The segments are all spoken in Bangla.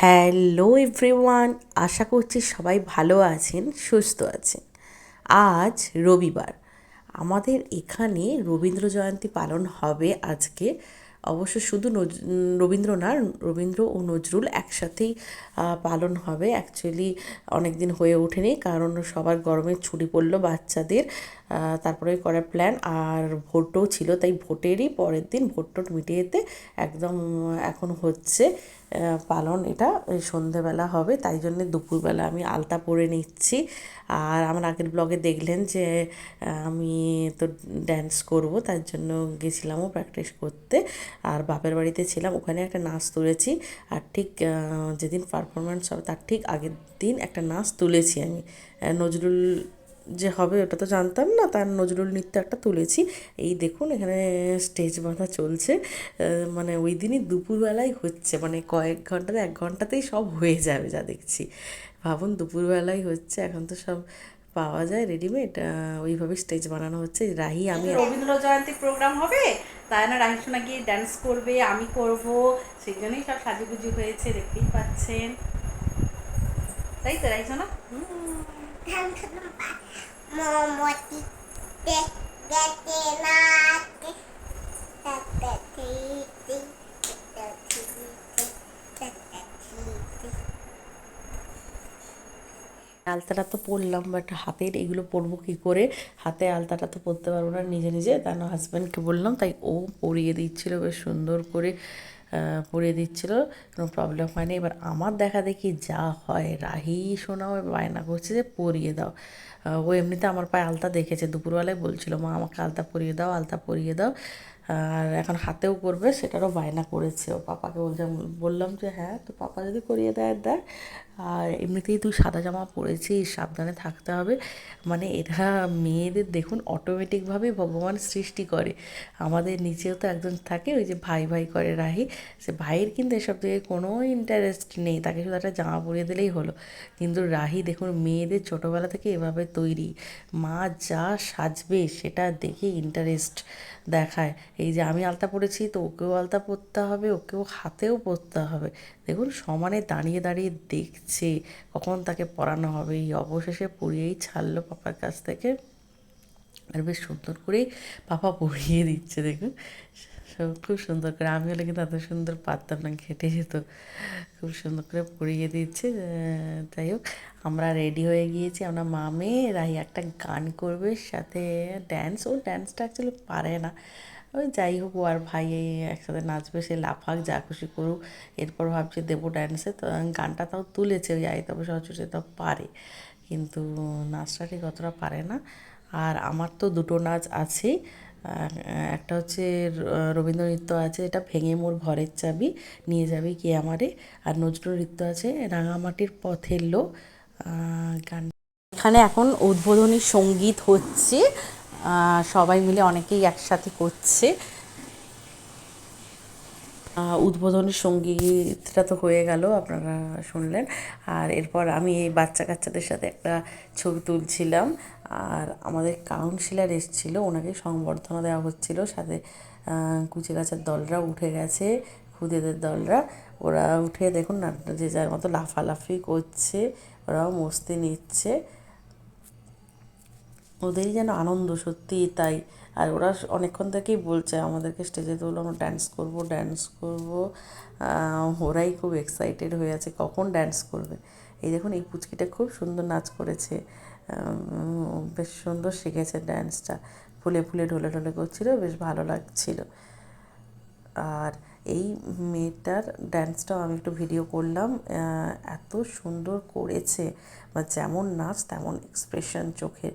হ্যালো এভরিওয়ান, আশা করছি সবাই ভালো আছেন, সুস্থ আছেন। আজ রবিবার। আমাদের এখানে রবীন্দ্র জয়ন্তী পালন হবে আজকে। অবশ্য শুধু রবীন্দ্র না, রবীন্দ্র ও নজরুল একসাথেই পালন হবে। অ্যাকচুয়ালি অনেক দিন হয়ে ওঠেনি, কারণ সবার গরমের ছুটি পড়ল বাচ্চাদের। তারপরে করার প্ল্যান আর ভোটও ছিল, তাই ভোটেরই পরের দিন ভোট টোট মিটিয়ে যেতে একদম এখন হচ্ছে। পালন এটা সন্ধেবেলা হবে, তাই জন্য দুপুরবেলা আমি আলতা পরে নিচ্ছি। আর আমার আগের ব্লগে দেখলেন যে আমি তো ড্যান্স করব তার জন্য গেছিলামও প্র্যাকটিস করতে। আর বাপের বাড়িতে ছিলাম, ওখানে একটা নাচ তুলেছি। আর ঠিক যেদিন পারফরমেন্স হবে, তার ঠিক আগের দিন একটা নাচ তুলেছি আমি। নজরুল যে হবে ওটা তো জানতাম না, তার নজরুল নৃত্য একটা তুলেছি। এই দেখুন এখানে স্টেজ বাঁধা চলছে মানে ওই দিনই দুপুরবেলায় হচ্ছে মানে কয়েক ঘন্টাতে এক ঘন্টাতেই সব হয়ে যাবে যা দেখছি। ভাবুন দুপুরবেলায় হচ্ছে, এখন তো সব পাওয়া যায় রেডিমেড ওইভাবে স্টেজ বানানো হচ্ছে। রাহি, আমি রবীন্দ্র জয়ন্তী প্রোগ্রাম হবে, তাই না? রাহি সোনা গিয়ে ডান্স করবে, আমি করব, সেই জন্যই সব সাজুগুজু হয়েছে, দেখতেই পাচ্ছেন। তাই তো রাহি সোনা? আলতাটা তো পরলাম বাট হাতের এগুলো পরবো কী করে? হাতে আলতাটা তো পরতে পারব না, নিজে নিজে। তার হাজব্যান্ডকে বললাম, তাই ও পরিয়ে দিচ্ছিল, বেশ সুন্দর করে। পরিয়ে দিচ্ছিল, কোনো প্রবলেম হয়নি। এবার আমার দেখা দেখি যা হয়, রাহি শোনাও বায়না করছে যে পরিয়ে দাও। ও এমনিতে আমার পায়ে আলতা দেখেছে। দুপুরবেলায় বলছিল, মা, আমাকে আলতা পরিয়ে দাও, আলতা পরিয়ে দাও। আর এখন হাতেও করবে, সেটারও বায়না করেছে। ও পাপাকে বলছে, বললাম যে হ্যাঁ তো পাপা যদি করিয়ে দেয় দেয় আর এমনিতেই তুই সাদা জামা পরেছিস, সাবধানে থাকতে হবে। মানে এরা মেয়েদের দেখুন অটোমেটিকভাবে ভগবান সৃষ্টি করে। আমাদের নিচেও তো একজন থাকে, ওই যে ভাই ভাই করে রাহি। সে ভাইয়ের কিন্তু এসব থেকে কোনো ইন্টারেস্ট নেই। তাকে শুধু একটা জামা পরিয়ে দিলেই হলো। কিন্তু রাহি, দেখুন, মেয়েদের ছোটোবেলা থেকে এভাবে তৈরি। মা যা সাজবে, সেটা দেখে ইন্টারেস্ট দেখায়। এই যে আমি আলতা পরেছি তো ওকেও আলতা পরতে হবে, ওকেও হাতেও পরতে হবে। দেখুন, সমানে দাঁড়িয়ে দাঁড়িয়ে দেখছে কখন তাকে পরানো হবে। এই অবশেষে পরিয়েই ছাড়লো পাপার কাছ থেকে। আর বেশ সুন্দর করেই পাপা পরিয়ে দিচ্ছে, দেখুন। খুব সুন্দর করে। আমি হলে কিন্তু এত সুন্দর পারতাম না খেটে যেত। খুব সুন্দর করে পরিয়ে দিচ্ছে। যাই হোক, আমরা রেডি হয়ে গিয়েছি। আমরা মামে রাহি একটা গান করবে, সাথে ড্যান্স ও ড্যান্সটা অ্যাকচুয়ালি পারে না। ওই যাই হোক ও আর ভাই একসাথে নাচবে, সে লাফাক, যা খুশি করুক। এরপর ভাবছি দেবো ড্যান্সে তো গানটা তাও তুলেছে ওই আইতবে সহচরে তাও পারে। কিন্তু নাচটা ঠিক অতটা পারে না। আর আমার তো দুটো নাচ আছেই একটা হচ্ছে রবীন্দ্র নৃত্য আছে, এটা ভেঙে মোর ঘরের চাবি, নিয়ে যাবি কে আমারে। আর নজরুল নৃত্য আছে, রাঙামাটির পথের লো গান এখানে এখন উদ্বোধনী সংগীত হচ্ছে। সবাই মিলে অনেকেই একসাথে করছে। আহ, উদ্বোধনী সঙ্গীতটা তো হয়ে গেল আপনারা শুনলেন। আর এরপর আমি এই বাচ্চা কাচ্চাদের সাথে একটা ছবি তুলছিলাম। আর আমাদের কাউন্সিলার এসেছিল ওনাকে সংবর্ধনা দেওয়া হচ্ছিল। সাথে কুচি গাছের দলরা উঠে গেছে খুদেদের দলরা। ওরা উঠে দেখুন না যে যার মতো লাফালাফি করছে ওরাও মস্তি নিচ্ছে। ওদেরই যেন আনন্দ সত্যি তাই। আর ওরা অনেকক্ষণ থেকেই বলছে আমাদেরকে স্টেজে তুলো আমরা ড্যান্স করব ড্যান্স করব। ওরাই খুব এক্সাইটেড হয়ে আছে, কখন ড্যান্স করবে? এই দেখুন, এই পুচকিটা খুব সুন্দর নাচ করেছে। বেশ সুন্দর শিখেছে ড্যান্সটা ফুলে ফুলে, ঢলে ঢলে করছিল, বেশ ভালো লাগছিল। আর এই মেয়েটার ড্যান্সটাও আমি একটু ভিডিও করলাম। এত সুন্দর করেছে। বা যেমন নাচ, তেমন এক্সপ্রেশন চোখের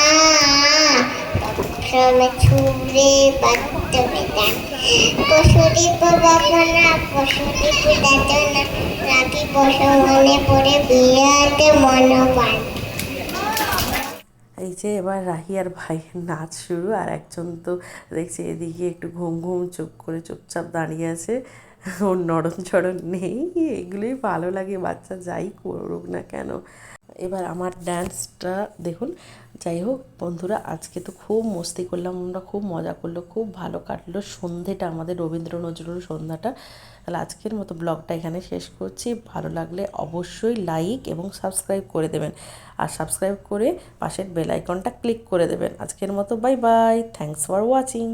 মনে পড়ে মনোবান। এই যে এবার রাহি আর ভাইয়ের নাচ শুরু, আর একজন তো দেখছি এদিকে একটু ঘুম ঘুম চুপ করে চুপচাপ দাঁড়িয়ে আছে। ওর নরম চরণ নেই, এগুলোই ভালো লাগে, বাচ্চা যাই করুক না কেন। এবার আমার ডান্সটা দেখুন, যাই হোক বন্ধুরা, আজকে তো খুব মস্তি করলাম, আমরা খুব মজা করল, খুব ভালো কাটলো সন্ধেটা আমাদের রবীন্দ্র নজরুল সন্ধ্যাটা। তাহলে আজকের মতো ব্লগটা এখানে শেষ করছি, ভালো লাগলে অবশ্যই লাইক এবং সাবস্ক্রাইব করে দেবেন। আর সাবস্ক্রাইব করে পাশের বেল আইকনটা ক্লিক করে দেবেন। আজকের মতো bye bye thanks for watching